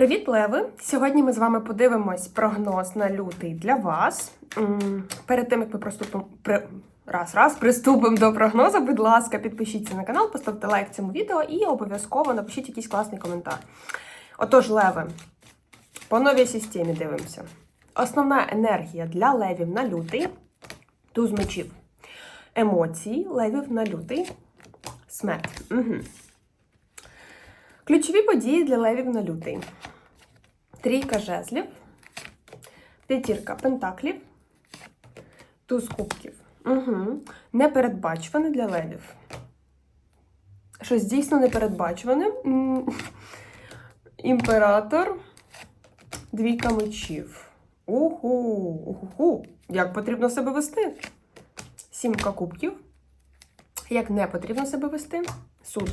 Привіт, Леви! Сьогодні ми з вами подивимось прогноз на лютий для вас. Перед тим як ми приступимо при... раз, раз приступимо до прогнозу, будь ласка, підпишіться на канал, поставте лайк цьому відео і обов'язково напишіть якийсь класний коментар. Отож, Леви, по новій системі дивимося. Основна енергія для левів на лютий туз мечів. Емоції левів на лютий. Смерть. Угу. Ключові події для левів на лютий. Трійка жезлів, п'ятірка пентаклів, туз кубків. Угу. Непередбачуване для левів. Щось дійсно непередбачуване. Імператор, двійка мечів. Уху, уху. Як потрібно себе вести? Сімка кубків. Як не потрібно себе вести? Суд.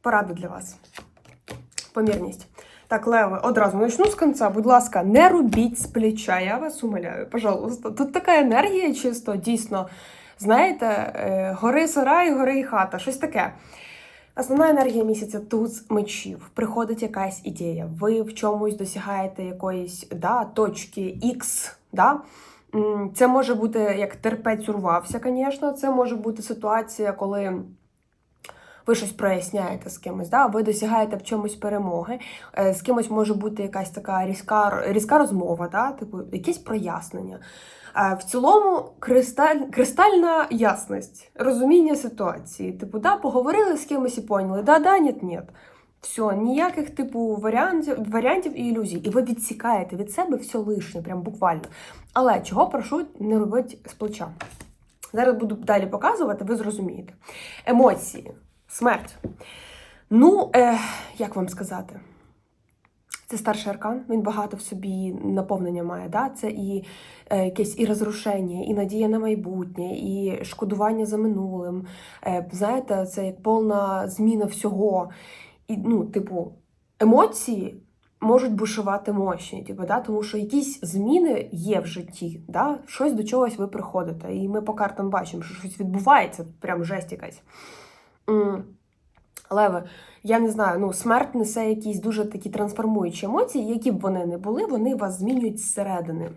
Поради для вас. Помірність. Так, Леви, одразу почну з кінця. Будь ласка, не робіть з плеча, я вас умоляю, пожалуйста. Тут така енергія чисто, дійсно. Знаєте, е, гори сарай, гори і хата, щось таке. Основна енергія місяця туз мечів. Приходить якась ідея. Ви в чомусь досягаєте якоїсь да, точки X, да? Це може бути як терпець урвався, звісно. Це може бути ситуація, коли ви щось проясняєте з кимось, да? ви досягаєте в чомусь перемоги. Е, З кимось може бути якась така різка, різка розмова, да? типу, якесь прояснення. Е, В цілому кристаль, кристальна ясність, розуміння ситуації. Типу, да, поговорили з кимось і поняли, да, да, ні, ні. Все, ніяких типу варіантів, варіантів і ілюзій. І ви відсікаєте від себе все лишнє, прям буквально. Але чого прошу не робити з плеча? Зараз буду далі показувати, ви зрозумієте. Емоції, смерть. Ну, е, як вам сказати? Це старший аркан, він багато в собі наповнення має. Да? Це і е, якесь і розрушення, і надія на майбутнє, і шкодування за минулим. Е, знаєте, це як повна зміна всього. І, ну, типу, емоції можуть бушувати мощні, типу, да? тому що якісь зміни є в житті, да? щось до чогось ви приходите. І ми по картам бачимо, що щось відбувається, прям жесть якась. Леве, я не знаю, ну смерть несе якісь дуже такі трансформуючі емоції, які б вони не були, вони вас змінюють зсередини.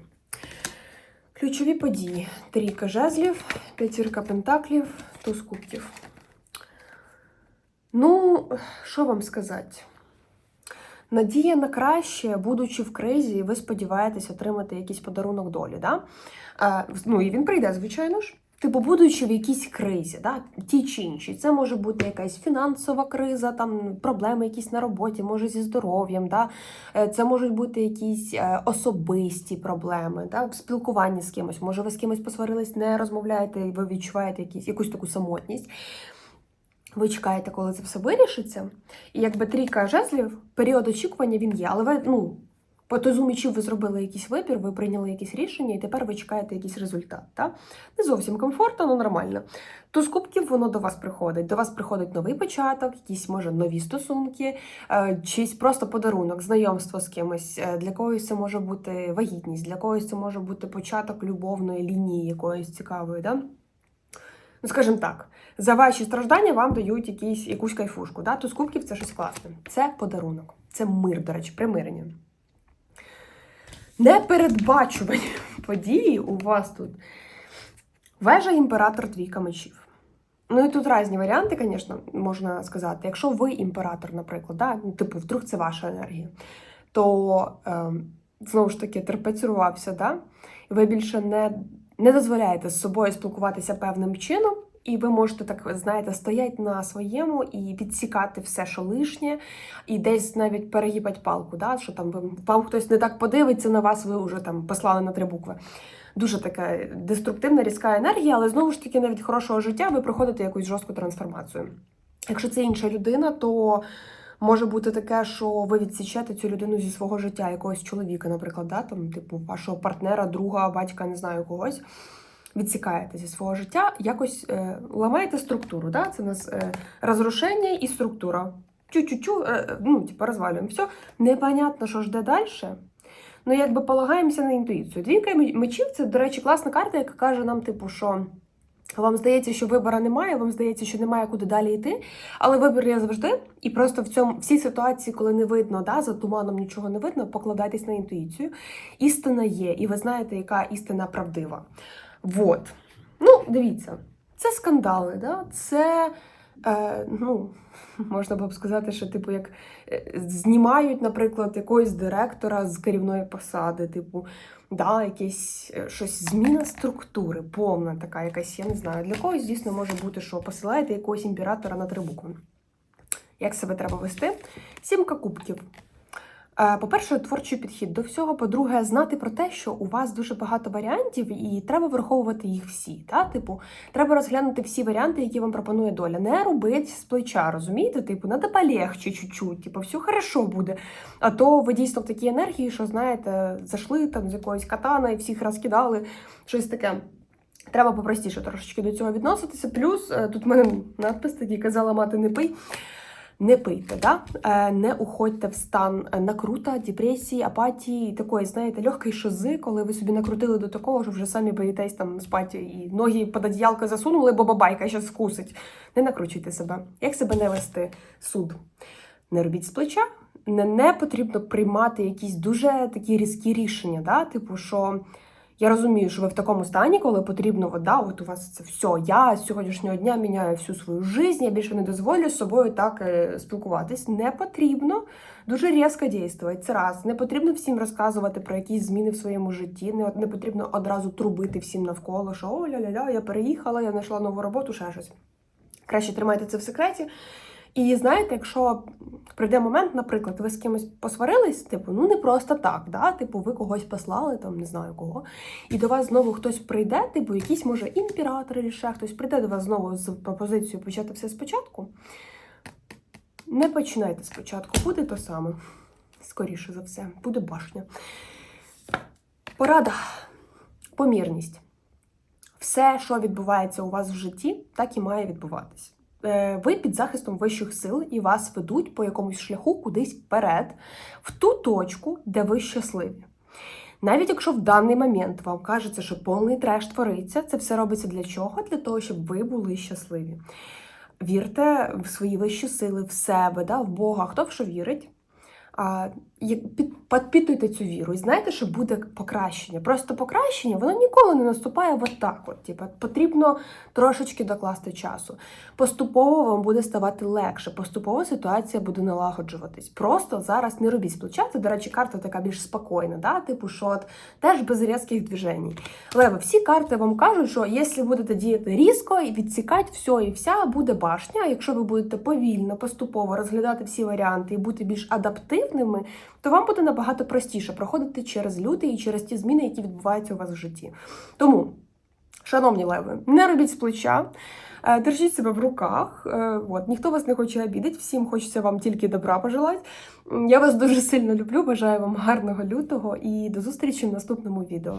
Ключові події: трійка жезлів, п'ятірка пентаклів, туз кубків. Ну, що вам сказати? Надія на краще, будучи в кризі, ви сподіваєтесь отримати якийсь подарунок долі. Да? Е, ну і він прийде, звичайно ж. Типу, будучи в якійсь кризі, да, ті чи інші, це може бути якась фінансова криза, там проблеми якісь на роботі, може зі здоров'ям, да, е, це можуть бути якісь е, особисті проблеми, да, в спілкуванні з кимось. Може, ви з кимось посварились, не розмовляєте, і ви відчуваєте якісь, якусь таку самотність. Ви чекаєте, коли це все вирішиться. І якби трійка жезлів, період очікування він є, але ви, ну. По мічів ви зробили якийсь вибір, ви прийняли якісь рішення, і тепер ви чекаєте якийсь результат. Та? Не зовсім комфортно, але нормально. Туз кубків воно до вас приходить. До вас приходить новий початок, якісь, може, нові стосунки, е, чийсь просто подарунок, знайомство з кимось. Е, Для когось це може бути вагітність, для когось це може бути початок любовної лінії якоїсь цікавої. Да? Ну, скажімо так, за ваші страждання вам дають якісь, якусь кайфушку. Да? Туз кубків це щось класне. Це подарунок, це мир, до речі, примирення. Непередбачувані події у вас тут. Вежа імператор двійка мечів. Ну і тут різні варіанти, звісно, можна сказати. Якщо ви імператор, наприклад, да? ну, типу, вдруг це ваша енергія, то е, знову ж таки терпець да? і ви більше не, не дозволяєте з собою спілкуватися певним чином. І ви можете так, знаєте, стояти на своєму і відсікати все, що лишнє, і десь навіть перегибати палку, да? що там вам хтось не так подивиться на вас, ви вже там послали на три букви. Дуже така деструктивна, різка енергія, але знову ж таки, навіть хорошого життя ви проходите якусь жорстку трансформацію. Якщо це інша людина, то може бути таке, що ви відсічете цю людину зі свого життя, якогось чоловіка, наприклад, да? там, типу, вашого партнера, друга, батька, не знаю когось. Відсікаєте зі свого життя, якось е, ламаєте структуру. Да? Це нас е, розрушення і структура. Чу-чу-чу, е, ну, типу, розвалюємо. Все, непонятно, що жде далі. Ну, якби полагаємося на інтуїцію. Двійка мечів це, до речі, класна карта, яка каже нам, типу, що вам здається, що вибору немає, вам здається, що немає куди далі йти. Але вибір є завжди. І просто в цьому в цій ситуації, коли не видно, да, за туманом нічого не видно, покладайтесь на інтуїцію. Істина є, і ви знаєте, яка істина правдива. Вот. Ну, дивіться, це скандали, да? це. Е, ну, можна було б сказати, що типу, як е, знімають, наприклад, якогось директора з керівної посади, типу, да, якесь е, щось зміна структури, повна така, якась, я не знаю. Для когось, дійсно, може бути, що посилаєте якогось імператора на три букви. Як себе треба вести? Сімка кубків. Е, По-перше, творчий підхід до всього. По-друге, знати про те, що у вас дуже багато варіантів, і треба враховувати їх всі. Та? Типу, треба розглянути всі варіанти, які вам пропонує доля. Не робить з плеча, розумієте? Типу, надо полегче чуть-чуть, типу, все хорошо буде. А то ви дійсно в такій енергії, що знаєте, зайшли там з якоїсь катана і всіх розкидали, щось таке. Треба попростіше трошечки до цього відноситися. Плюс е, тут в мене надпис такий казала мати не пий. Не пийте, да? Е, не уходьте в стан накрута, депресії, апатії, такої, знаєте, легкої шизи, коли ви собі накрутили до такого, що вже самі боїтесь там спати і ноги під одіялко засунули, бо бабайка зараз скусить. Не накручуйте себе. Як себе не вести? Суд. Не робіть з плеча. Не, не потрібно приймати якісь дуже такі різкі рішення, да? типу, що. Я розумію, що ви в такому стані, коли потрібно вода, от у вас це все. Я з сьогоднішнього дня міняю всю свою життя, я більше не дозволю з собою так е, спілкуватись. Не потрібно дуже різко діяти. Це раз. Не потрібно всім розказувати про якісь зміни в своєму житті. Не, не потрібно одразу трубити всім навколо, що о ля-ля-ля, я переїхала, я знайшла нову роботу, ще щось. Краще тримайте це в секреті. І знаєте, якщо прийде момент, наприклад, ви з кимось посварились, типу, ну не просто так, да? типу, ви когось послали, там не знаю кого, і до вас знову хтось прийде, типу, якийсь може імператор чи ще хтось прийде до вас знову з пропозицією почати все спочатку. Не починайте спочатку, буде то саме. Скоріше за все, буде башня. Порада. Помірність. Все, що відбувається у вас в житті, так і має відбуватись. Е, ви під захистом вищих сил і вас ведуть по якомусь шляху кудись вперед, в ту точку, де ви щасливі. Навіть якщо в даний момент вам кажеться, що повний треш твориться, це все робиться для чого? Для того, щоб ви були щасливі. Вірте в свої вищі сили, в себе, да, в Бога. Хто в що вірить? А, Підпитуйте цю віру і знаєте, що буде покращення. Просто покращення воно ніколи не наступає от так. От, типу, потрібно трошечки докласти часу. Поступово вам буде ставати легше, поступово ситуація буде налагоджуватись. Просто зараз не робіть плеча. До речі, карта така більш спокійна, да? типу, що от, теж без різких движень. Леви, всі карти вам кажуть, що якщо будете діяти різко і відсікати все і вся, буде башня. А якщо ви будете повільно, поступово розглядати всі варіанти і бути більш адаптивними, то вам буде набагато простіше проходити через люти і через ті зміни, які відбуваються у вас в житті. Тому, шановні леви, не робіть з плеча. е, Держіть себе в руках, Е, от ніхто вас не хоче обідати, всім хочеться вам тільки добра пожелати. Я вас дуже сильно люблю, бажаю вам гарного лютого і до зустрічі в наступному відео.